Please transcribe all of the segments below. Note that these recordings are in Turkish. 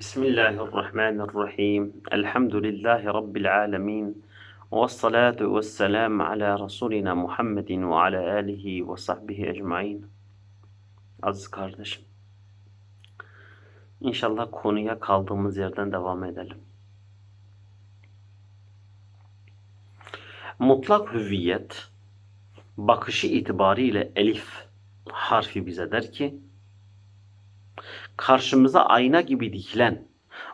Bismillahirrahmanirrahim. Elhamdülillahi Rabbil alemin. Ve salatu ve selam ala Resulina Muhammedin ve ala alihi ve sahbihi ecmain. Aziz kardeşim. İnşallah konuya kaldığımız yerden devam edelim. Mutlak hüviyet bakışı itibariyle elif harfi bize der ki karşımıza ayna gibi dikilen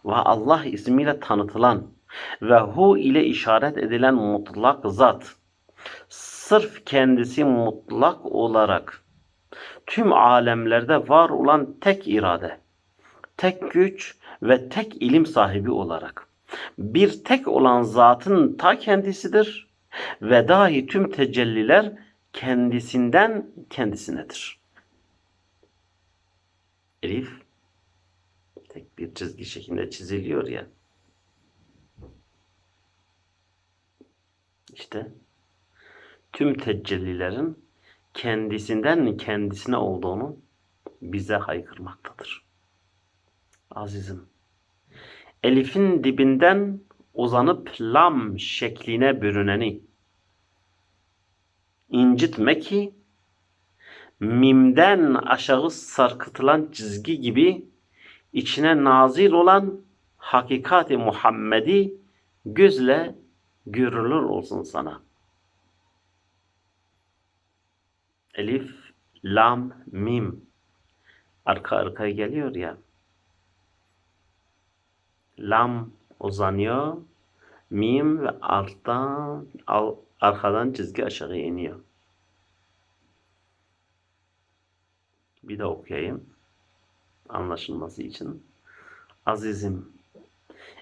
ve Allah ismiyle tanıtılan ve hu ile işaret edilen mutlak zat sırf kendisi mutlak olarak tüm alemlerde var olan tek irade, tek güç ve tek ilim sahibi olarak bir tek olan zatın ta kendisidir ve dahi tüm tecelliler kendisinden kendisinedir. Elif tek bir çizgi şeklinde çiziliyor ya. İşte tüm tecellilerin kendisinden kendisine olduğunu bize haykırmaktadır. Azizim, Elif'in dibinden uzanıp lam şekline bürüneni incitme ki mimden aşağı sarkıtılan çizgi gibi içine nazil olan hakikati Muhammedi gözle görülür olsun sana. Elif, lam, mim arka arkaya geliyor ya. Lam uzanıyor, mim ve alttan arkadan çizgi aşağı iniyor. Bir de okuyayım anlaşılması için. Azizim,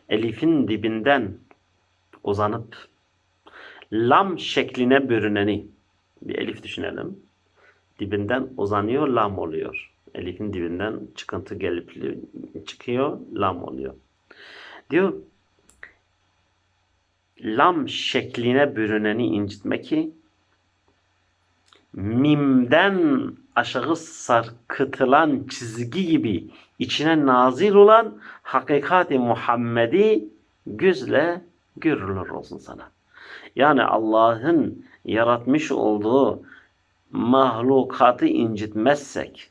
elifin dibinden uzanıp lam şekline bürüneni bir elif düşünelim. Dibinden uzanıyor, lam oluyor. Elifin dibinden çıkıntı gelip çıkıyor, lam oluyor. Diyor, lam şekline bürüneni incitme ki mimden aşağı sarkıtılan çizgi gibi içine nazil olan hakikati Muhammedi gözle görülür olsun sana. Yani Allah'ın yaratmış olduğu mahlukatı incitmezsek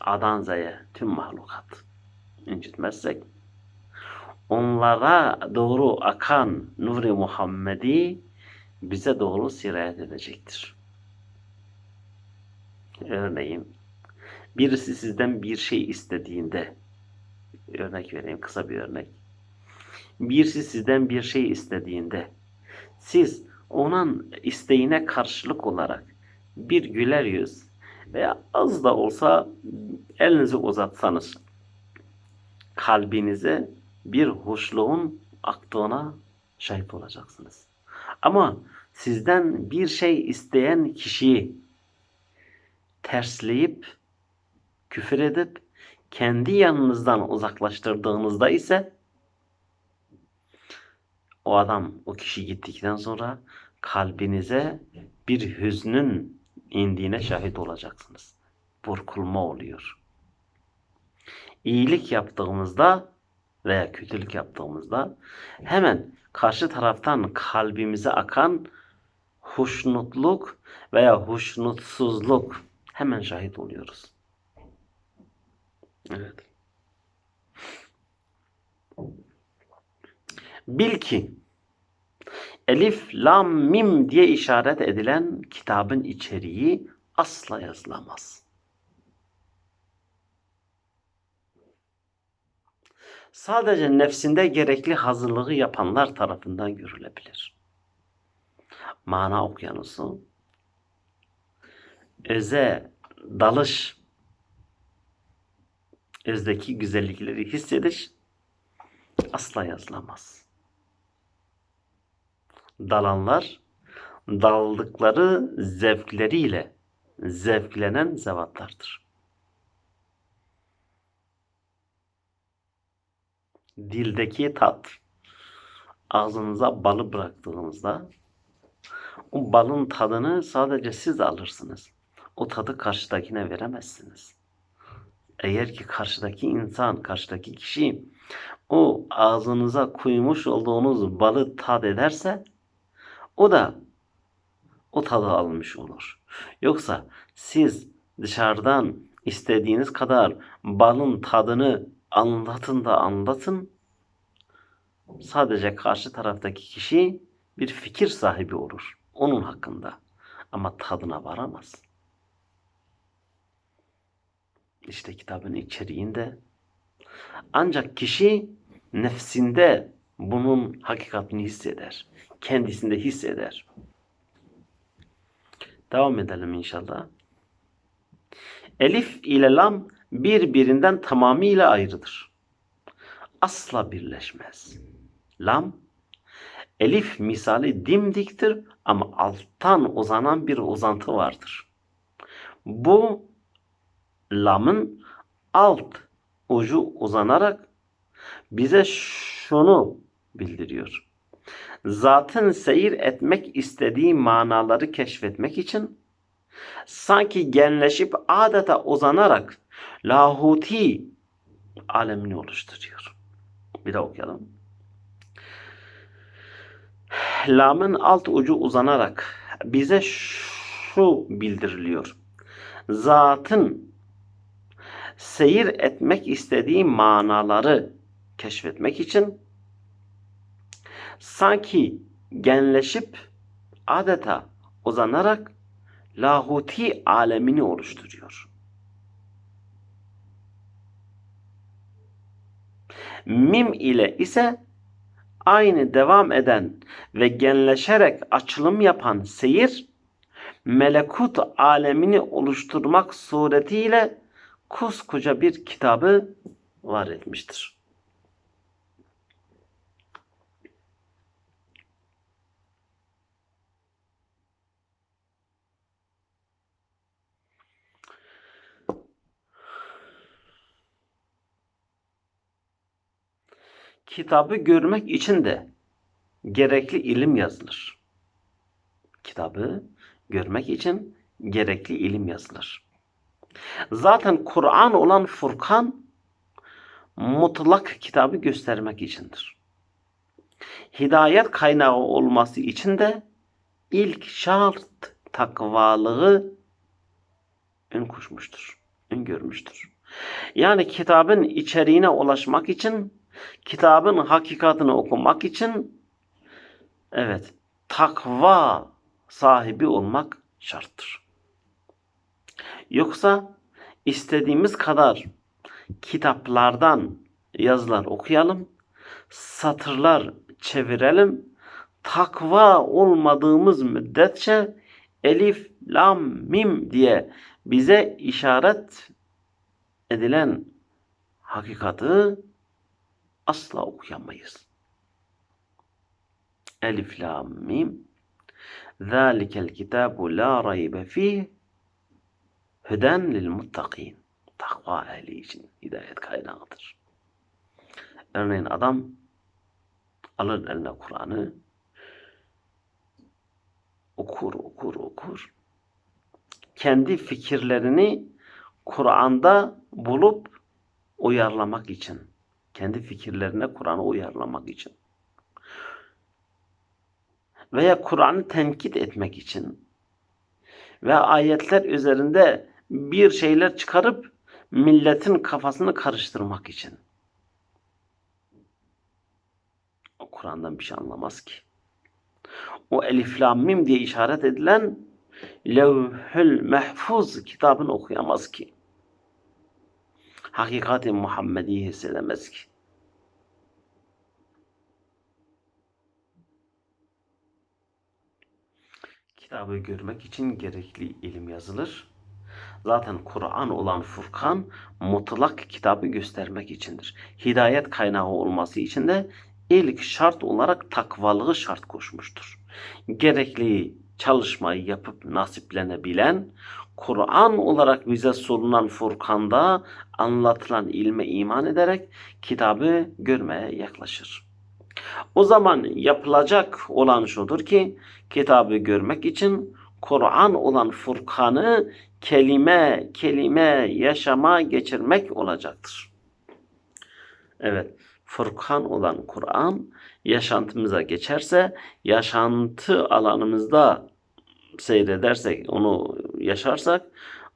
Adan Z'ye tüm mahlukat incitmezsek onlara doğru akan Nuri Muhammedi bize doğru sirayet edecektir. Örneğin birisi sizden bir şey istediğinde örnek vereyim kısa bir örnek. Birisi sizden bir şey istediğinde siz onun isteğine karşılık olarak bir güler yüz veya az da olsa elinizi uzatsanız kalbinize bir hoşluğun aktığına şahit olacaksınız. Ama sizden bir şey isteyen kişiyi tersleyip küfür edip kendi yanınızdan uzaklaştırdığınızda ise o adam, o kişi gittikten sonra kalbinize bir hüznün indiğine şahit olacaksınız. Burkulma oluyor. İyilik yaptığımızda veya kötülük yaptığımızda hemen karşı taraftan kalbimize akan hoşnutluk veya hoşnutsuzluk hemen şahit oluyoruz. Evet. Bil ki Elif, Lam, Mim diye işaret edilen kitabın içeriği asla yazılamaz. Sadece nefsinde gerekli hazırlığı yapanlar tarafından görülebilir. Mana okyanusu, öze dalış, özdeki güzellikleri hissediş asla yazılamaz. Dalanlar daldıkları zevkleriyle zevklenen zevatlardır. Dildeki tat ağzınıza balı bıraktığınızda o balın tadını sadece siz alırsınız. O tadı karşıdakine veremezsiniz. Eğer ki karşıdaki insan, karşıdaki kişi o ağzınıza koymuş olduğunuz balı tad ederse o da o tadı almış olur. Yoksa siz dışarıdan istediğiniz kadar balın tadını anlatın da anlatın. Sadece karşı taraftaki kişi bir fikir sahibi olur onun hakkında. Ama tadına varamaz. İşte kitabın içeriğinde ancak kişi nefsinde bunun hakikatini hisseder. Kendisinde hisseder. Devam edelim inşallah. Elif ile lam birbirinden tamamıyla ayrıdır. Asla birleşmez. Lam, elif misali dimdiktir ama alttan uzanan bir uzantı vardır. Bu lamın alt ucu uzanarak bize şunu bildiriyor. Zatın seyir etmek istediği manaları keşfetmek için sanki genleşip adeta uzanarak lahuti alemini oluşturuyor. Bir daha okuyalım. Lamın alt ucu uzanarak bize şu bildiriliyor. Zatın seyir etmek istediği manaları keşfetmek için sanki genleşip adeta uzanarak lahuti alemini oluşturuyor. Mim ile ise aynı devam eden ve genleşerek açılım yapan seyir melekut alemini oluşturmak suretiyle koskoca bir kitabı var etmiştir. Kitabı görmek için de gerekli ilim yazılır. Kitabı görmek için gerekli ilim yazılır. Zaten Kur'an olan Furkan mutlak kitabı göstermek içindir. Hidayet kaynağı olması için de ilk şart takvalığı ön koşmuştur, ön görmüştür. Yani kitabın içeriğine ulaşmak için, kitabın hakikatini okumak için evet takva sahibi olmak şarttır. Yoksa istediğimiz kadar kitaplardan yazılar okuyalım, satırlar çevirelim, takva olmadığımız müddetçe elif, lam, mim diye bize işaret edilen hakikati asla okuyamayız. Elif, lam, mim Zalikel kitabu la raybe fih Hüden lil muttakin. Takva ehli için hidayet kaynağıdır. Örneğin adam alır eline Kur'an'ı okur okur okur. Kendi fikirlerini Kur'an'da bulup uyarlamak için. Kendi fikirlerine Kur'an'ı uyarlamak için. Veya Kur'an'ı tenkit etmek için. Ve ayetler üzerinde bir şeyler çıkarıp milletin kafasını karıştırmak için. O Kur'an'dan bir şey anlamaz ki. O elif lam mim diye işaret edilen levhül mehfuz kitabını okuyamaz ki. Hakikati Muhammedi'yi hissedemez ki. Kitabı görmek için gerekli ilim yazılır. Zaten Kur'an olan Furkan mutlak kitabı göstermek içindir. Hidayet kaynağı olması için de ilk şart olarak takvalığı şart koşmuştur. Gerekli çalışmayı yapıp nasiplenebilen, Kur'an olarak bize sunulan Furkan'da anlatılan ilme iman ederek kitabı görmeye yaklaşır. O zaman yapılacak olan şudur ki kitabı görmek için Kur'an olan Furkan'ı kelime kelime yaşama geçirmek olacaktır. Evet, Furkan olan Kur'an yaşantımıza geçerse, yaşantı alanımızda seyredersek, onu yaşarsak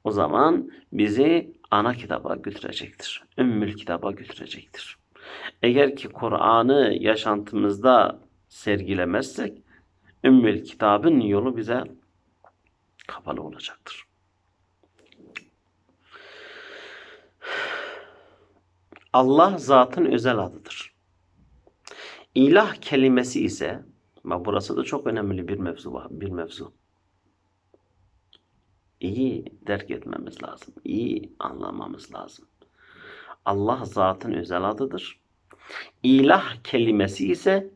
o zaman bizi ana kitaba götürecektir. Ümmül kitaba götürecektir. Eğer ki Kur'an'ı yaşantımızda sergilemezsek Ümmül kitabın yolu bize kapalı olacaktır. Allah zatın özel adıdır. İlah kelimesi ise bak burası da çok önemli bir mevzu bir mevzu. İyi derk etmemiz lazım. iyi anlamamız lazım. Allah zatın özel adıdır. İlah kelimesi ise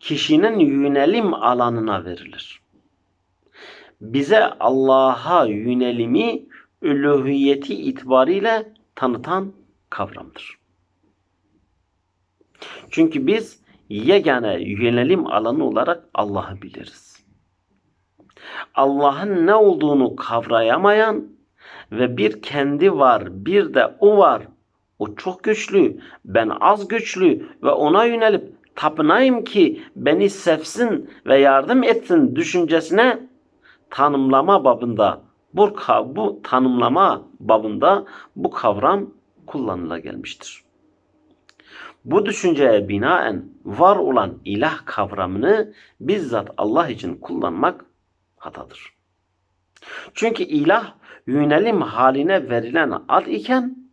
kişinin yönelim alanına verilir. Bize Allah'a yönelimi üluhiyeti itibariyle tanıtan kavramdır. Çünkü biz yegane yönelim alanı olarak Allah'ı biliriz. Allah'ın ne olduğunu kavrayamayan ve bir kendi var, bir de o var. O çok güçlü, ben az güçlü ve ona yönelip tapınayım ki beni sevsin ve yardım etsin düşüncesine tanımlama babında bu, bu tanımlama babında bu kavram kullanıla gelmiştir. Bu düşünceye binaen var olan ilah kavramını bizzat Allah için kullanmak hatadır. Çünkü ilah yönelim haline verilen ad iken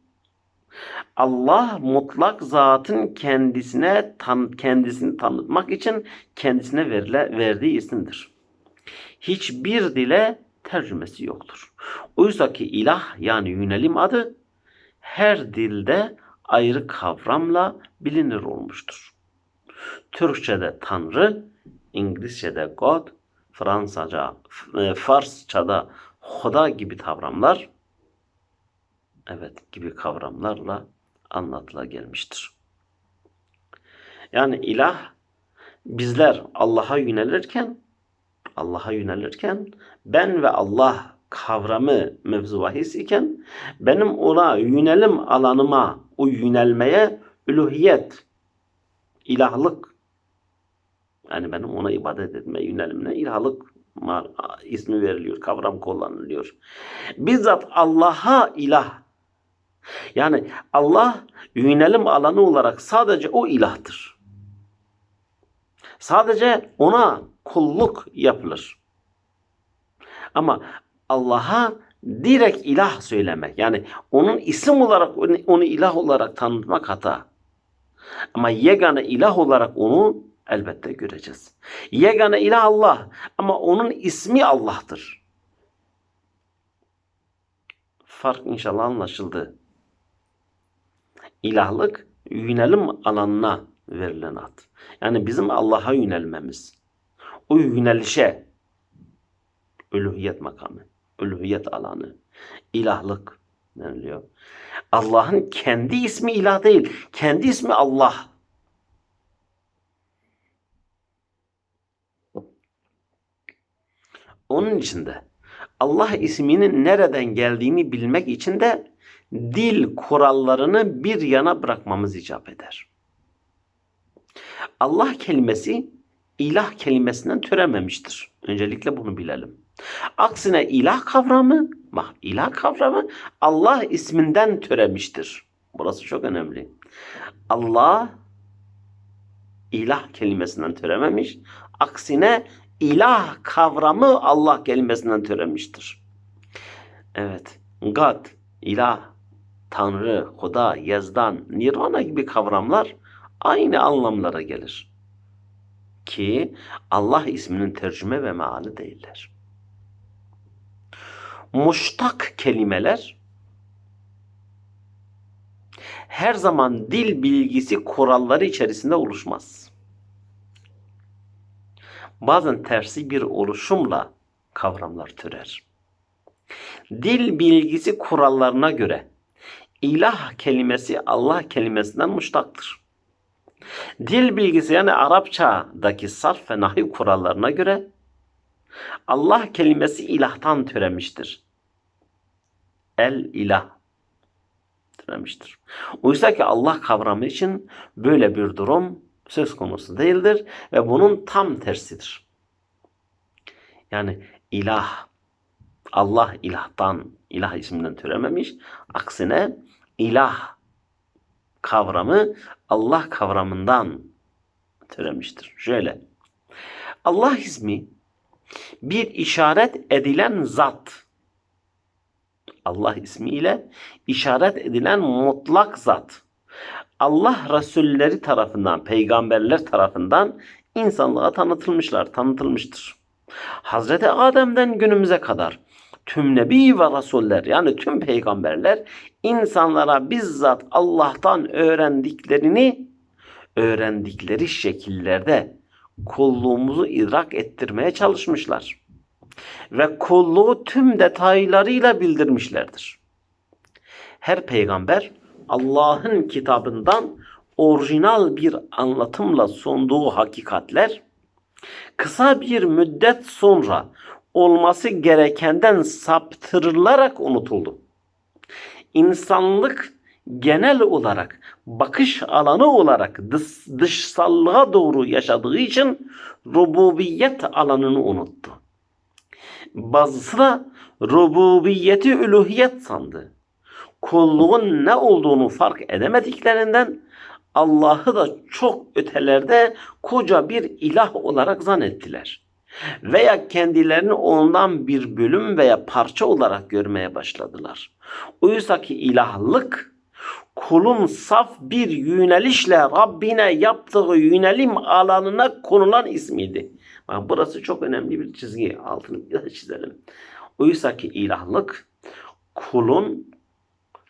Allah mutlak zatın kendisine tan kendisini tanıtmak için kendisine verile, verdiği isimdir. Hiçbir dile tercümesi yoktur. Oysa ki ilah yani yönelim adı her dilde ayrı kavramla bilinir olmuştur. Türkçe'de Tanrı, İngilizce'de God, Fransaca, e, Farsça'da Hoda gibi kavramlar evet gibi kavramlarla anlatıla gelmiştir. Yani ilah bizler Allah'a yönelirken Allah'a yönelirken ben ve Allah kavramı mevzu bahis iken benim ona yönelim alanıma o yönelmeye üluhiyet ilahlık yani benim ona ibadet etme yönelimine ilahlık ismi veriliyor, kavram kullanılıyor. Bizzat Allah'a ilah yani Allah yönelim alanı olarak sadece o ilahtır. Sadece ona kulluk yapılır. Ama Allah'a direkt ilah söylemek yani onun isim olarak onu ilah olarak tanıtmak hata. Ama yegane ilah olarak onu elbette göreceğiz. Yegane ilah Allah ama onun ismi Allah'tır. Fark inşallah anlaşıldı. İlahlık yönelim alanına verilen ad. Yani bizim Allah'a yönelmemiz. O yönelişe uluhiyet makamı, uluhiyet alanı, ilahlık deniliyor. Allah'ın kendi ismi ilah değil, kendi ismi Allah. Onun için de Allah isminin nereden geldiğini bilmek için de dil kurallarını bir yana bırakmamız icap eder. Allah kelimesi ilah kelimesinden türememiştir. Öncelikle bunu bilelim. Aksine ilah kavramı, bak ilah kavramı Allah isminden türemiştir. Burası çok önemli. Allah ilah kelimesinden türememiş. Aksine ilah kavramı Allah kelimesinden türemiştir. Evet. God, ilah, Tanrı, Huda, Yazdan, Nirvana gibi kavramlar aynı anlamlara gelir. Ki Allah isminin tercüme ve meali değiller. Muştak kelimeler her zaman dil bilgisi kuralları içerisinde oluşmaz. Bazen tersi bir oluşumla kavramlar türer. Dil bilgisi kurallarına göre ilah kelimesi Allah kelimesinden muştaktır. Dil bilgisi yani Arapçadaki sarf ve nahiv kurallarına göre Allah kelimesi ilahtan türemiştir. el ilah türemiştir. Oysa ki Allah kavramı için böyle bir durum söz konusu değildir ve bunun tam tersidir. Yani ilah, Allah ilahtan, ilah isminden türememiş. Aksine ilah kavramı Allah kavramından türemiştir. Şöyle, Allah ismi bir işaret edilen zat. Allah ismiyle işaret edilen mutlak zat. Allah Resulleri tarafından, peygamberler tarafından insanlığa tanıtılmışlar, tanıtılmıştır. Hazreti Adem'den günümüze kadar tüm nebi ve rasuller yani tüm peygamberler insanlara bizzat Allah'tan öğrendiklerini öğrendikleri şekillerde kulluğumuzu idrak ettirmeye çalışmışlar. Ve kulluğu tüm detaylarıyla bildirmişlerdir. Her peygamber Allah'ın kitabından orijinal bir anlatımla sunduğu hakikatler kısa bir müddet sonra olması gerekenden saptırılarak unutuldu. İnsanlık genel olarak bakış alanı olarak dış, dışsallığa doğru yaşadığı için rububiyet alanını unuttu. Bazısı da rububiyeti üluhiyet sandı. Kulluğun ne olduğunu fark edemediklerinden Allah'ı da çok ötelerde koca bir ilah olarak zannettiler. Veya kendilerini ondan bir bölüm veya parça olarak görmeye başladılar. Oysa ki ilahlık kulun saf bir yönelişle Rabbine yaptığı yönelim alanına konulan ismiydi. Bak burası çok önemli bir çizgi. Altını bir çizelim. Oysa ki ilahlık kulun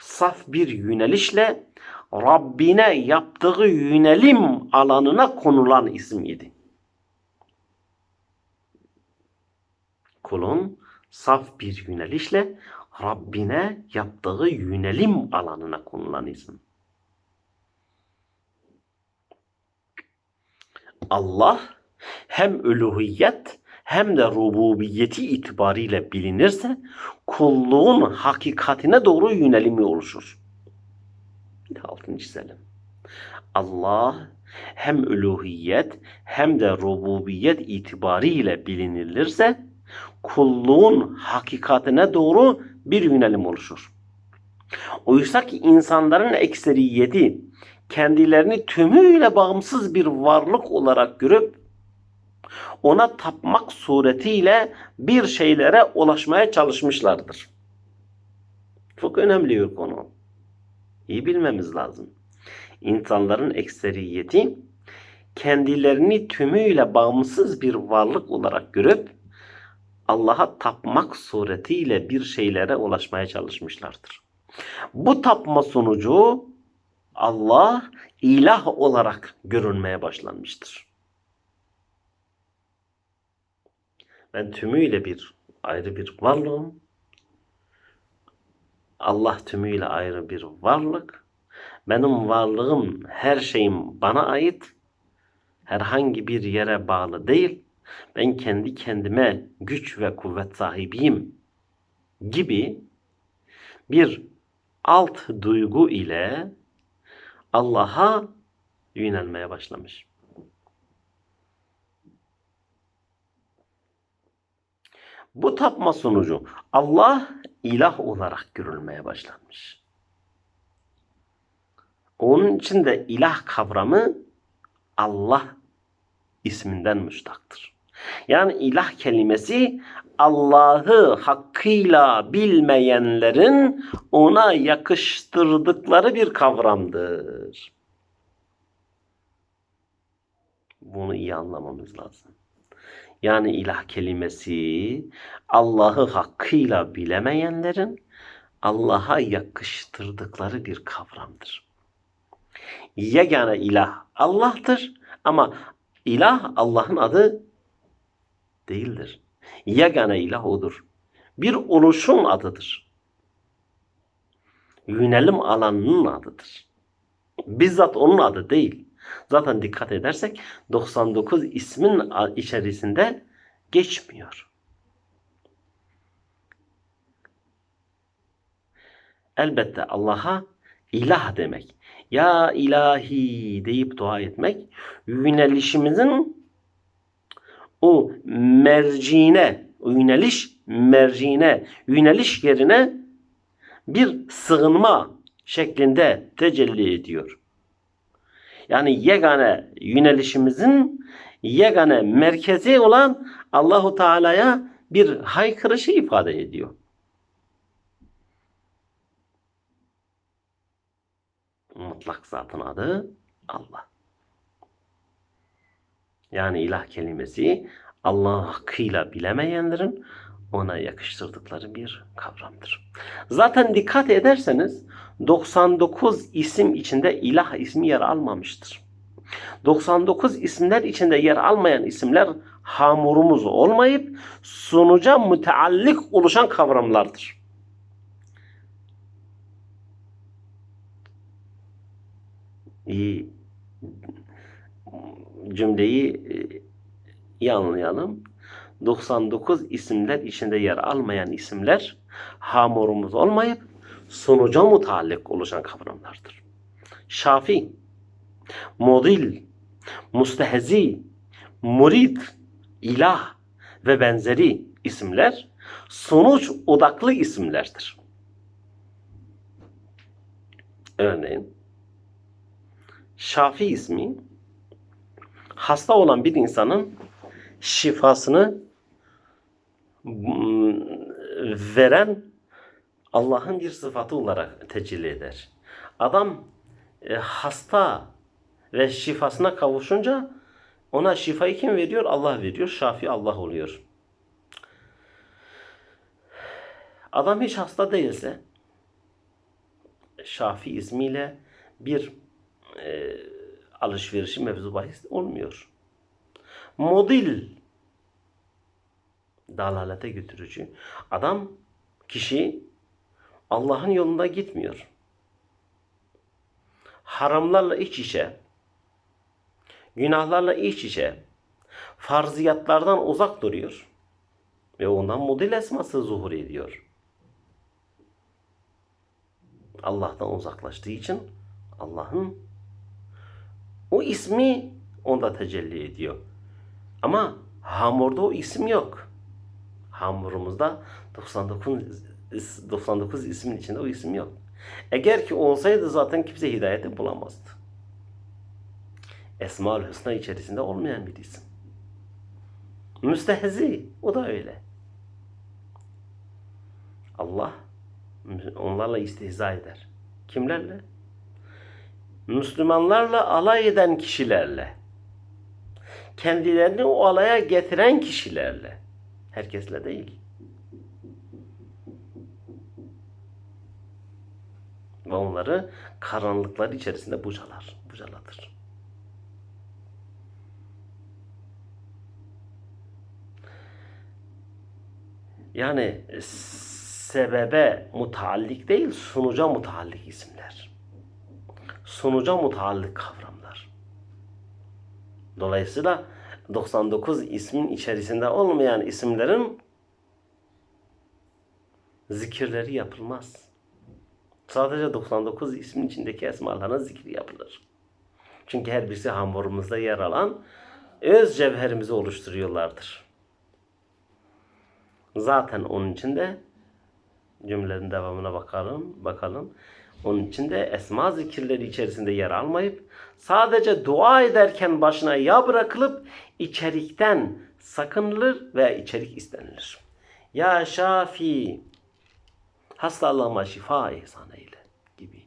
saf bir yönelişle Rabbine yaptığı yönelim alanına konulan ismiydi. Kulun saf bir yönelişle Rabbine yaptığı yönelim alanına konulan isim. Allah hem üluhiyet hem de rububiyeti itibariyle bilinirse kulluğun hakikatine doğru yönelimi oluşur. Bir altını çizelim. Allah hem üluhiyet hem de rububiyet itibariyle bilinilirse kulluğun hakikatine doğru bir yönelim oluşur. Oysa ki insanların ekseriyeti kendilerini tümüyle bağımsız bir varlık olarak görüp ona tapmak suretiyle bir şeylere ulaşmaya çalışmışlardır. Çok önemli bir konu. İyi bilmemiz lazım. İnsanların ekseriyeti kendilerini tümüyle bağımsız bir varlık olarak görüp Allah'a tapmak suretiyle bir şeylere ulaşmaya çalışmışlardır. Bu tapma sonucu Allah ilah olarak görünmeye başlanmıştır. Ben tümüyle bir ayrı bir varlığım. Allah tümüyle ayrı bir varlık. Benim varlığım, her şeyim bana ait. Herhangi bir yere bağlı değil. Ben kendi kendime güç ve kuvvet sahibiyim gibi bir alt duygu ile Allah'a yönelmeye başlamış. Bu tapma sonucu Allah ilah olarak görülmeye başlanmış. Onun için de ilah kavramı Allah isminden müstaktır. Yani ilah kelimesi Allah'ı hakkıyla bilmeyenlerin ona yakıştırdıkları bir kavramdır. Bunu iyi anlamamız lazım. Yani ilah kelimesi Allah'ı hakkıyla bilemeyenlerin Allah'a yakıştırdıkları bir kavramdır. Yegane ilah Allah'tır ama ilah Allah'ın adı değildir. Yegane ilah odur. Bir oluşun adıdır. Yönelim alanının adıdır. Bizzat onun adı değil. Zaten dikkat edersek 99 ismin içerisinde geçmiyor. elbette Allah'a ilah demek. Ya ilahi deyip dua etmek yönelişimizin o merciine, o yöneliş merciine, yöneliş yerine bir sığınma şeklinde tecelli ediyor. Yani yegane yönelişimizin yegane merkezi olan Allahu Teala'ya bir haykırışı ifade ediyor. Mutlak zatın adı Allah. Yani ilah kelimesi Allah hakkıyla bilemeyenlerin ona yakıştırdıkları bir kavramdır. Zaten dikkat ederseniz 99 isim içinde ilah ismi yer almamıştır. 99 isimler içinde yer almayan isimler hamurumuz olmayıp sonuca müteallik oluşan kavramlardır. İyi cümleyi e, iyi anlayalım. 99 isimler içinde yer almayan isimler hamurumuz olmayıp sonuca mutallik oluşan kavramlardır. Şafi, modil, mustehzi, murid, ilah ve benzeri isimler sonuç odaklı isimlerdir. Örneğin Şafi ismi hasta olan bir insanın şifasını veren Allah'ın bir sıfatı olarak tecelli eder. Adam e, hasta ve şifasına kavuşunca ona şifayı kim veriyor? Allah veriyor. Şafi Allah oluyor. Adam hiç hasta değilse Şafi ismiyle bir e, alışverişi mevzu bahis olmuyor. Modil dalalete götürücü. Adam, kişi Allah'ın yolunda gitmiyor. Haramlarla iç içe, günahlarla iç içe, farziyatlardan uzak duruyor. Ve ondan model esması zuhur ediyor. Allah'tan uzaklaştığı için Allah'ın o ismi onda tecelli ediyor. Ama hamurda o isim yok. Hamurumuzda 99 99 ismin içinde o isim yok. Eğer ki olsaydı zaten kimse hidayeti bulamazdı. Esma-ül Hüsna içerisinde olmayan bir isim. Müstehzi. O da öyle. Allah onlarla istihza eder. Kimlerle? Müslümanlarla alay eden kişilerle. Kendilerini o alaya getiren kişilerle. Herkesle değil. Ve onları karanlıklar içerisinde bucalar, bucalatır. Yani sebebe mutallik değil, sonuca mutallik isimler. Sonuca mutallik kavramlar. Dolayısıyla 99 ismin içerisinde olmayan isimlerin zikirleri yapılmaz. Sadece 99 ismin içindeki esmaların zikri yapılır. Çünkü her birisi hamurumuzda yer alan öz cevherimizi oluşturuyorlardır. Zaten onun içinde cümlenin devamına bakalım. Bakalım. Onun içinde esma zikirleri içerisinde yer almayıp sadece dua ederken başına ya bırakılıp içerikten sakınılır ve içerik istenilir. Ya Şafi hastalığıma şifa ihsan eyle gibi.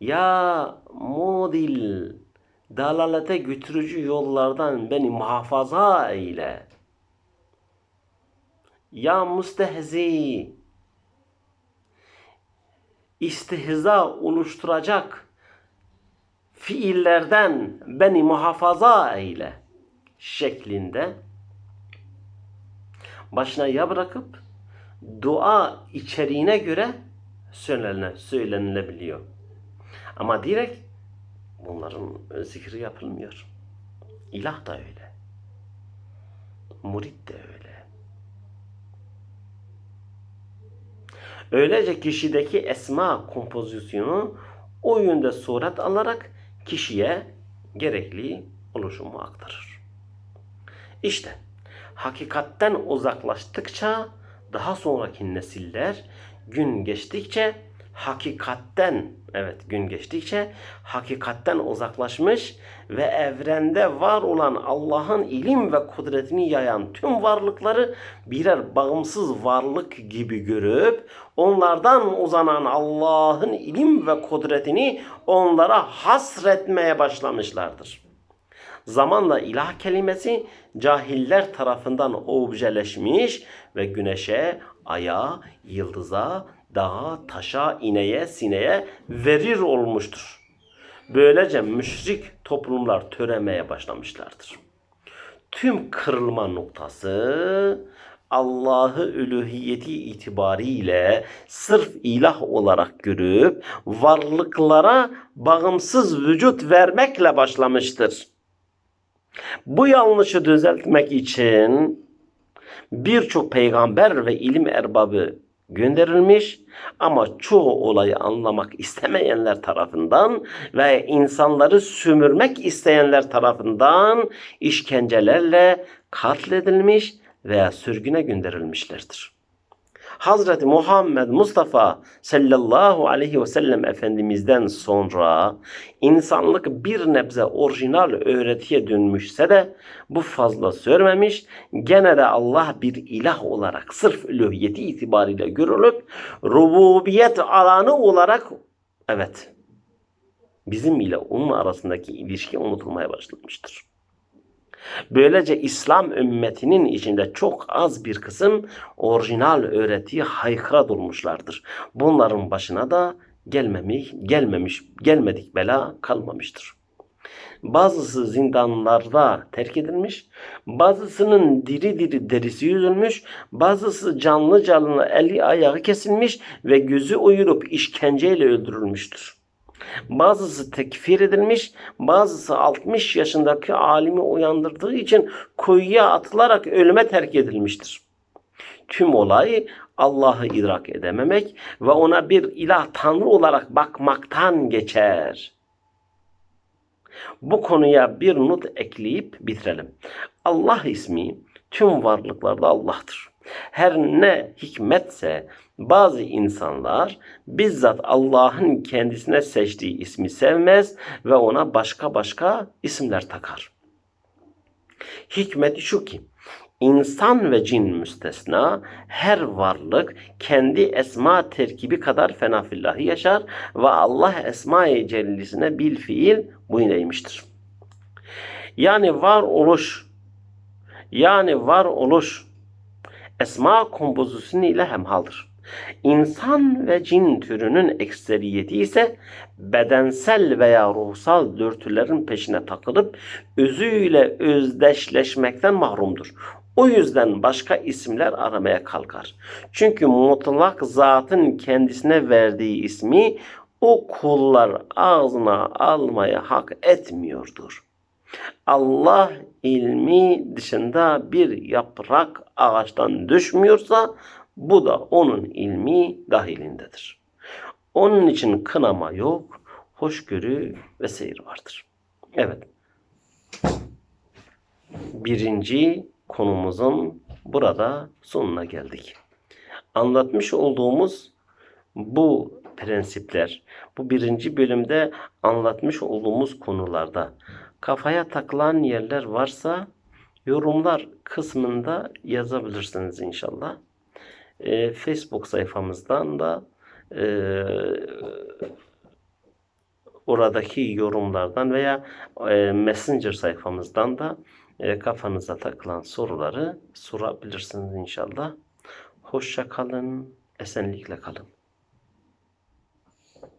Ya mudil dalalete götürücü yollardan beni muhafaza eyle. Ya mustehzi istihza oluşturacak fiillerden beni muhafaza eyle şeklinde başına ya bırakıp dua içeriğine göre söylenilebiliyor. Ama direkt bunların zikri yapılmıyor. İlah da öyle. Murid de öyle. Öylece kişideki esma kompozisyonu o yönde suret alarak kişiye gerekli oluşumu aktarır. İşte hakikatten uzaklaştıkça daha sonraki nesiller gün geçtikçe hakikatten evet gün geçtikçe hakikatten uzaklaşmış ve evrende var olan Allah'ın ilim ve kudretini yayan tüm varlıkları birer bağımsız varlık gibi görüp onlardan uzanan Allah'ın ilim ve kudretini onlara hasretmeye başlamışlardır. Zamanla ilah kelimesi cahiller tarafından objeleşmiş ve güneşe, aya, yıldıza, dağa, taşa, ineğe, sineye verir olmuştur. Böylece müşrik toplumlar töremeye başlamışlardır. Tüm kırılma noktası Allah'ı ülühiyeti itibariyle sırf ilah olarak görüp varlıklara bağımsız vücut vermekle başlamıştır. Bu yanlışı düzeltmek için birçok peygamber ve ilim erbabı gönderilmiş ama çoğu olayı anlamak istemeyenler tarafından ve insanları sömürmek isteyenler tarafından işkencelerle katledilmiş veya sürgüne gönderilmişlerdir. Hazreti Muhammed Mustafa sallallahu aleyhi ve sellem Efendimiz'den sonra insanlık bir nebze orijinal öğretiye dönmüşse de bu fazla sürmemiş. Gene de Allah bir ilah olarak sırf üluhiyeti itibariyle görülüp rububiyet alanı olarak evet bizim ile onun arasındaki ilişki unutulmaya başlamıştır. Böylece İslam ümmetinin içinde çok az bir kısım orijinal öğretiye haykıra durmuşlardır. Bunların başına da gelmemiş, gelmemiş, gelmedik bela kalmamıştır. Bazısı zindanlarda terk edilmiş, bazısının diri diri derisi yüzülmüş, bazısı canlı canlı eli ayağı kesilmiş ve gözü uyurup işkenceyle öldürülmüştür. Bazısı tekfir edilmiş, bazısı 60 yaşındaki alimi uyandırdığı için kuyuya atılarak ölüme terk edilmiştir. Tüm olay Allah'ı idrak edememek ve ona bir ilah tanrı olarak bakmaktan geçer. Bu konuya bir not ekleyip bitirelim. Allah ismi tüm varlıklarda Allah'tır. Her ne hikmetse bazı insanlar bizzat Allah'ın kendisine seçtiği ismi sevmez ve ona başka başka isimler takar. Hikmeti şu ki İnsan ve cin müstesna her varlık kendi esma terkibi kadar fenafillahi yaşar ve Allah esma-i cellisine bil fiil boyun eğmiştir. Yani var oluş yani var oluş esma kompozisyonu ile hemhaldır. İnsan ve cin türünün ekseriyeti ise bedensel veya ruhsal dürtülerin peşine takılıp özüyle özdeşleşmekten mahrumdur. O yüzden başka isimler aramaya kalkar. Çünkü mutlak zatın kendisine verdiği ismi o kullar ağzına almaya hak etmiyordur. Allah ilmi dışında bir yaprak ağaçtan düşmüyorsa bu da onun ilmi dahilindedir. Onun için kınama yok, hoşgörü ve seyir vardır. Evet. Birinci konumuzun burada sonuna geldik. Anlatmış olduğumuz bu prensipler, bu birinci bölümde anlatmış olduğumuz konularda kafaya takılan yerler varsa yorumlar kısmında yazabilirsiniz inşallah. Ee, Facebook sayfamızdan da e, oradaki yorumlardan veya e, Messenger sayfamızdan da e, kafanıza takılan soruları sorabilirsiniz inşallah. Hoşça kalın, esenlikle kalın.